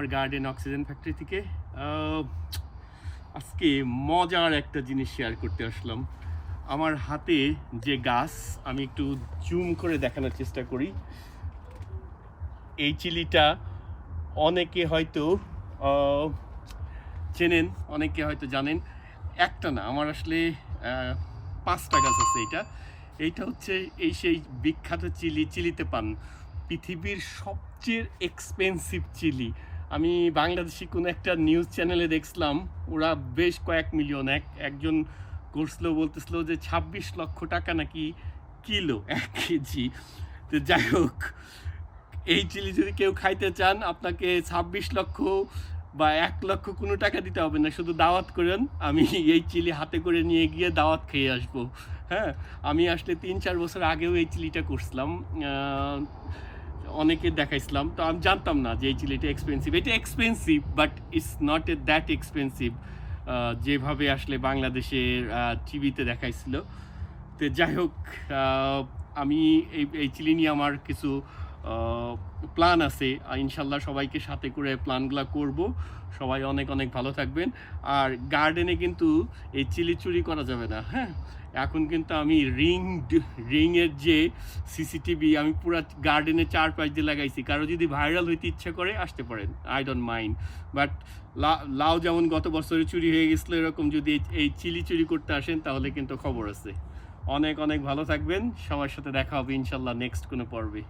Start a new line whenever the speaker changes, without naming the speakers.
আমার garden oxygen factory থেকে। আজকে মজার একটা জিনিস শেয়ার করতে আসলাম। আমার হাতে যে গাছ, আমি একটু জুম করে দেখানোর চেষ্টা করি। এই চিলিটা অনেকে হয়তো চেনেন, অনেকে হয়তো জানেন। একটা না, আমার আসলে পাঁচটা গাছ আছে এটা এইটা হচ্ছে এই সেই বিখ্যাত চিলি, চিলিতে পান। পৃথিবীর সবচেয়ে এক্সপেন্সিভ চিলি। আমি বাংলাদেশি কোনো একটা নিউজ চ্যানেলে দেখছিলাম, ওরা বেশ কয়েক মিলিয়ন এক, একজন করছিল, বলতেছিল যে ছাব্বিশ লক্ষ টাকা নাকি কিলো, এক কেজি। তো যাই হোক, এই চিলি যদি কেউ খাইতে চান, আপনাকে ছাব্বিশ লক্ষ বা এক লক্ষ কোনো টাকা দিতে হবে না, শুধু দাওয়াত করেন, আমি এই চিলি হাতে করে নিয়ে গিয়ে দাওয়াত খেয়ে আসব। হ্যাঁ আমি আসলে তিন চার বছর আগেও এই চিলিটা করছিলাম। অনেকে দেখাইছিলাম, তো আমি জানতাম না যে এই চিলিটা এক্সপেন্সিভ এটা expensive but it's not a that expensive যেভাবে আসলে বাংলাদেশের টিভিতে দেখাইছিল। তো যাই হোক আমি এই এই চিলি নিয়ে আমার কিছু প্ল্যান আছে। ইনশাল্লাহ সবাইকে সাথে করে প্ল্যানগুলো করব। সবাই অনেক অনেক ভালো থাকবেন। আর গার্ডেনে কিন্তু এই চিলি চুরি করা যাবে না হ্যাঁ? এখন কিন্তু আমি রিং রিংয়ের যে সিসিটিভি আমি পুরো গার্ডেনে চার পাঁচ দিয়ে লাগাইছি। কারও যদি ভাইরাল হইতে ইচ্ছা করে, আসতে পারেন। আই ডোন্ট মাইন্ড বাট লাউ যেমন গত বছরে চুরি হয়ে গেছিল, এরকম যদি এই চিলি চুরি করতে আসেন, তাহলে কিন্তু খবর আছে। অনেক অনেক ভালো থাকবেন। সবার সাথে দেখা হবে ইনশাল্লাহ নেক্সট কোনো পর্বে।